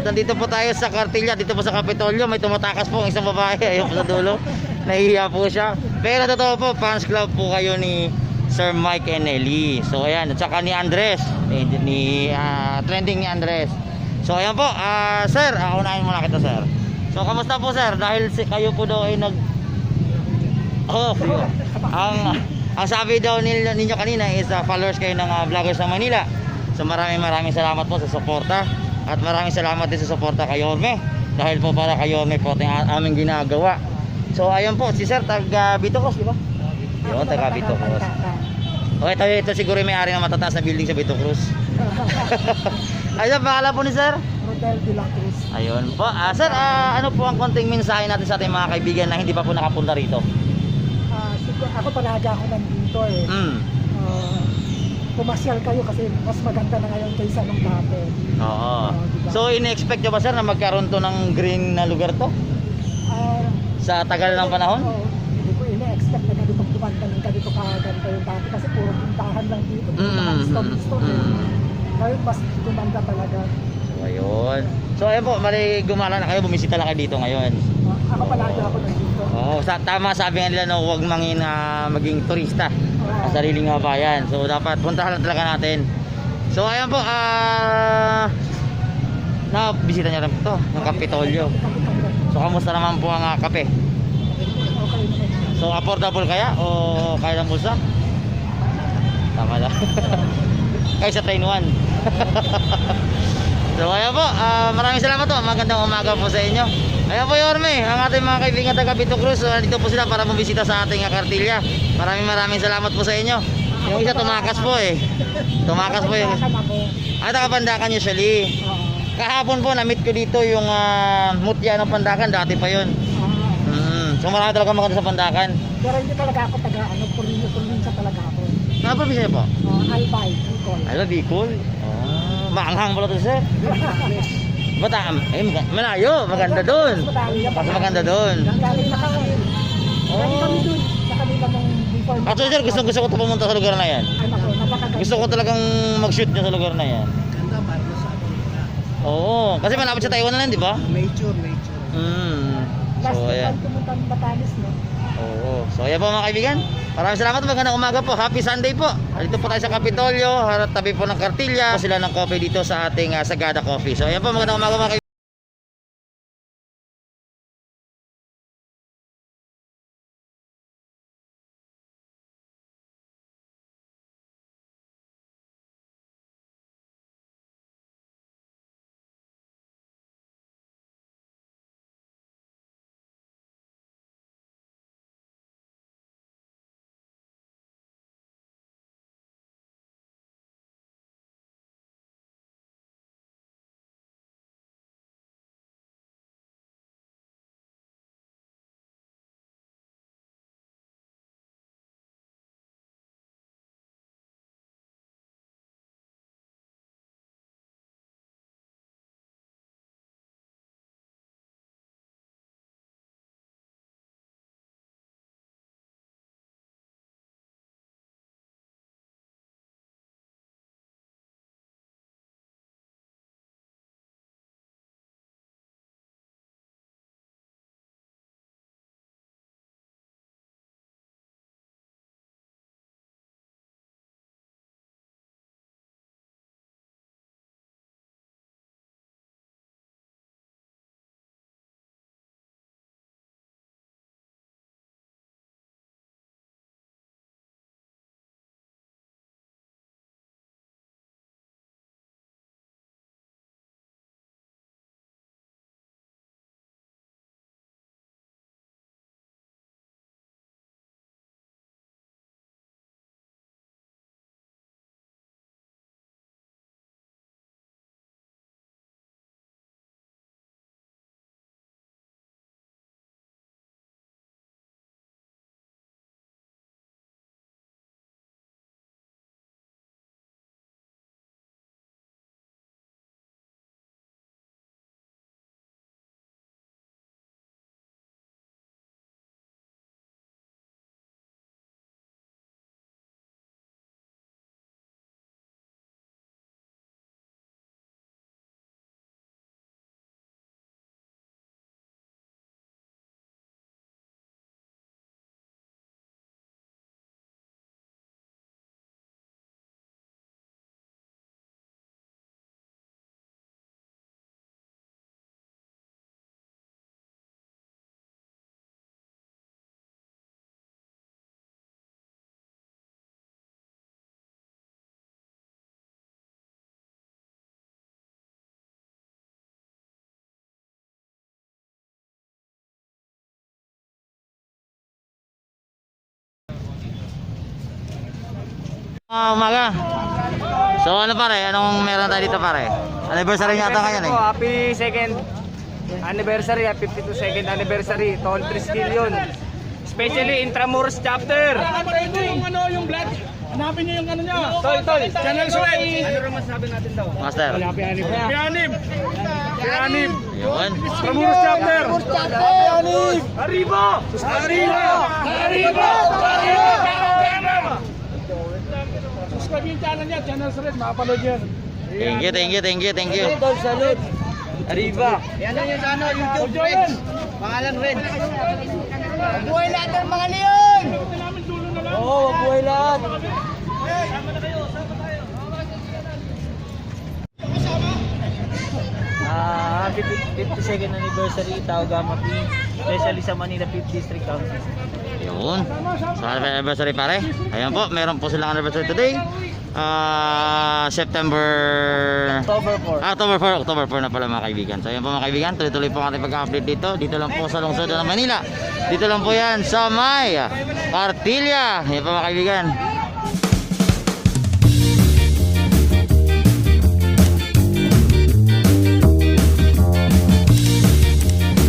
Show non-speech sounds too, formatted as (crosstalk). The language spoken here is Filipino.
nandito po tayo sa Cartilla, dito po sa Kapitolyo. May tumatakas po ang isang babae. Ayun po sa dulo. Nahihiya po siya. Pero totoo po, fans club po kayo ni Sir Mike and Ellie. So ayan, at saka ni Andres. Ni, ni ah, trending ni Andres. So ayan po, ah, sir, uh, unahin muna kita sir. So kamusta po sir? Dahil si, kayo po daw ay nag... Oh, ang ang sabi daw ninyo kanina is uh, followers kayo ng uh, vloggers ng Manila. So maraming maraming salamat po sa suporta at maraming salamat din sa suporta kay Orme dahil po para kay Orme po ito yung a- aming ginagawa. So ayun po, si Sir taga Bitocos, di ba? Yun, taga Bitocos. O ito, ito siguro yung may-ari ng matataas na building sa Bitocos. (laughs) Ayun, pangalan po ni Sir? Rodel de la Cruz. Ayun po. Ah, sir, ah, ano po ang konting mensahe natin sa ating mga kaibigan na hindi pa po nakapunta rito? Ah, siguro, ako palagi ako nandito eh. Mm. Pumasyal kayo kasi mas maganda na ngayon kaysa nung dati. Oo. diba? So, in-expect nyo ba sir na magkaroon to ng green na lugar to? Ah, Sa tagal ng panahon? oo, hindi ko ina-expect na ganito gumanda ng ganito kaganda yung dati kasi puro puntahan lang dito. Mm, mga stone-stone mm. Ngayon mas gumanda talaga. So, ayun. So, ayun po, mali gumala na kayo, bumisita lang kayo dito ngayon. Ah, ako palagi ako nandito. Oo, sa, tama sabi nga nila na huwag mangin ah, maging turista sa sariling mga bayan. So, dapat puntahan lang talaga natin. So, ayun po, ah... na bisita niya rin po to, ng Kapitolyo. So, kamusta naman po ang ah, kape? So, affordable kaya o kaya ng bulsa? Tama lang. (laughs) kaya sa train 1. (laughs) so, ayan po. ah, maraming salamat po. Magandang umaga po sa inyo. Ayan po, Yorme. Ang ating mga kaibigan taga Pito Cruz. So, nandito po sila para bumisita sa ating ah, kartilya. Maraming maraming salamat po sa inyo. Yung isa tumakas po eh. Tumakas po yung... Ah, taga-pandakan usually. Oo. Kahapon po, na-meet ko dito yung ah, mutya ng pandakan. Dati pa yun. Ah. Mm. So, marami talaga maganda sa pandakan. Pero hindi talaga ako taga ano, probinsya, probinsya talaga ako. Ano po siya po? Uh, Albay, Bicol. Hello, Bicol. Oh, maanghang pala to sir. (laughs) Bata, eh, maga- malayo, maganda doon. Mas maganda doon. Oh. Actually sir, gusto, gusto ko to pumunta sa lugar na yan. Gusto ko talagang mag-shoot dyan sa lugar na yan. Ganda para sa. Oo, kasi malapit sa Taiwan na lang, di ba? Nature, nature. Mm. Last So, time pumunta ng Batanes, no? Oo. So, ayan po mga kaibigan. Maraming salamat. Magandang umaga po. Happy Sunday po. Dito po tayo sa Kapitolyo. Harap tabi po ng Kartilya. Sila ng coffee dito sa ating ah, Sagada Coffee. So, ayan po. Magandang umaga mga kaibigan. Ah, umaga. So ano pare, anong meron tayo dito pare? Anniversary niya ata ngayon eh. Happy second anniversary, ah, 52 second anniversary. Tall 3 skill yun. Especially Intramuros chapter. Hanapin niyo yung ano, yung vlog. Hanapin niyo yung ano niya. Tol, tol. Channel Suet. Ano rin masabi natin daw? Master. Pianib. Pianib. Pianib. Yun. Intramuros chapter. Pianib. Arriba! Arriba! Arriba! Arriba! Channel niya, Channel Suet, makapanood yan. Thank you, thank you, thank you, thank you. Tol, salute. Arriba. Yan lang yung ano, YouTube Joel. Pangalan rin. Buhay natin mga leon! Oo, oh, mabuhay lahat. Ah, happy 52nd anniversary Taogama P, especially sa Manila 5th District Council. Yun. Happy anniversary pare. Ayan po, meron po silang anniversary today. Ah, September October 4. Ah, October 4, October 4 na pala mga kaibigan. So ayan po mga kaibigan, tuloy-tuloy po ang ating pag-update dito. Dito lang po sa lungsod ng Manila. Dito lang po yan sa May Cartilla. Ayan po mga kaibigan.